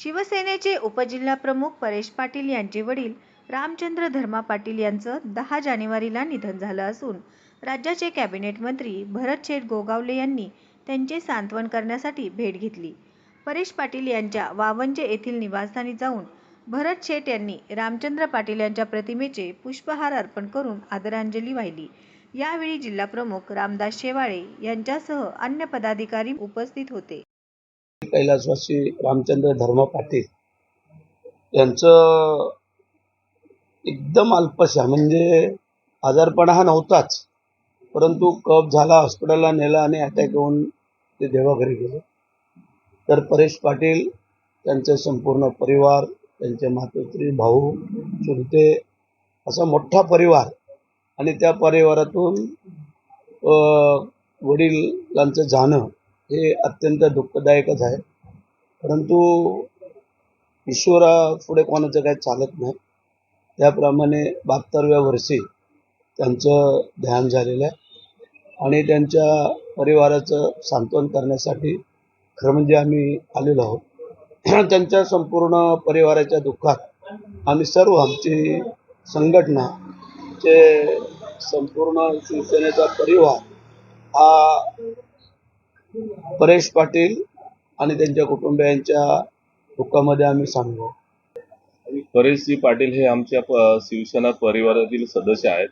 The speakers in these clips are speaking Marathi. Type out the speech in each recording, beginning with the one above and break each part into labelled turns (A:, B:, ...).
A: शिवसेनेचे उपजिल्हाप्रमुख परेश पाटील यांचे वडील रामचंद्र धर्मा पाटील यांचं दहा जानेवारीला निधन झालं असून राज्याचे कॅबिनेट मंत्री भरत शेठ गोगावले यांनी त्यांचे सांत्वन करण्यासाठी भेट घेतली. परेश पाटील यांच्या वावंजे येथील निवासस्थानी जाऊन भरत शेठ यांनी रामचंद्र पाटील यांच्या प्रतिमेचे पुष्पहार अर्पण करून आदरांजली वाहिली. यावेळी जिल्हाप्रमुख रामदास शेवाळे यांच्यासह अन्य पदाधिकारी उपस्थित होते.
B: कैलासवासी रामचंद्र धर्म पाटील यांचं एकदम अल्पशा म्हणजे आजारपणा हा नव्हताच परंतु कप झाला हॉस्पिटलला नेला आणि अटॅक येऊन ते देवाघरी गेले. तर परेश पाटील त्यांचे संपूर्ण परिवार त्यांचे मातोश्री भाऊ चुलते असा मोठा परिवार आणि त्या परिवारातून अं, वडिलांचं जाणं हे अत्यंत दुःखदायकच आहे. परंतु ईश्वरा पुढे कोणाचं काही चालत नाही. त्याप्रमाणे बहात्तरव्या वर्षी त्यांचं ध्यान झालेलं आहे. आणि त्यांच्या परिवाराचं सांत्वन करण्यासाठी खरं म्हणजे आम्ही आलेलो आहोत. त्यांच्या संपूर्ण परिवाराच्या दुःखात आम्ही सर्व आमची संघटना चे संपूर्ण शिवसेनेचा परिवार हा परेश पाटील आणि त्यांच्या कुटुंबियांच्या दुःखामध्ये आम्ही सांगू
C: परेशजी पाटील हे आमच्या शिवसेना परिवारातील सदस्य आहेत.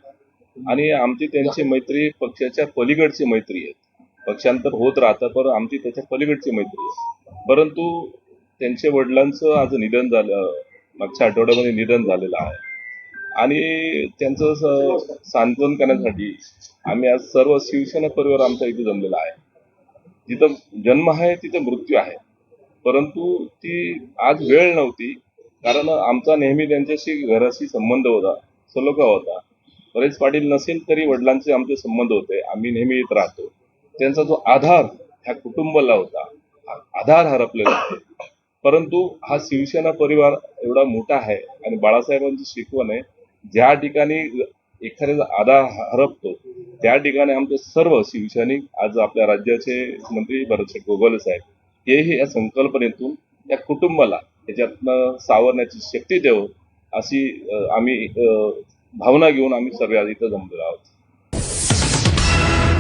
C: आणि आमची त्यांची मैत्री पक्षाच्या पलीकडची मैत्री आहे. पक्षांतर होत राहतं पण आमची त्याच्या पलीकडची मैत्री आहे. परंतु त्यांच्या वडिलांचं आज निधन झालं मागच्या आठवड्यामध्ये निधन झालेलं आहे. आणि त्यांचं सांत्वन करण्यासाठी आम्ही आज सर्व शिवसेना परिवार आमचा इथे जमलेला आहे. जिथं जन्म आहे तिथं मृत्यू आहे. परंतु ती आज वेळ नव्हती. कारण आमचा नेहमी त्यांच्याशी घराशी संबंध होता सलोखा होता. परेश पाटील नसेल तरी वडिलांचे आमचे संबंध होते. आम्ही नेहमी येत राहतो. त्यांचा जो आधार ह्या कुटुंबाला होता आधार हरपलेला आहे परंतु हा शिवसेना परिवार एवढा मोठा आहे आणि बाळासाहेबांची शिकवण आहे. ज्या ठिकाणी एखाद्याचा आधार हरपतो त्या ठिकाणी आमचे सर्व शिवसैनिक आज आपल्या राज्याचे मंत्री भरतशेठ गोगावले साहेब हेही या संकल्पनेतून या कुटुंबाला याच्यातनं सावरण्याची शक्ती देऊ अशी आम्ही भावना घेऊन आम्ही सर्व आज इथं जमलेलो आहोत.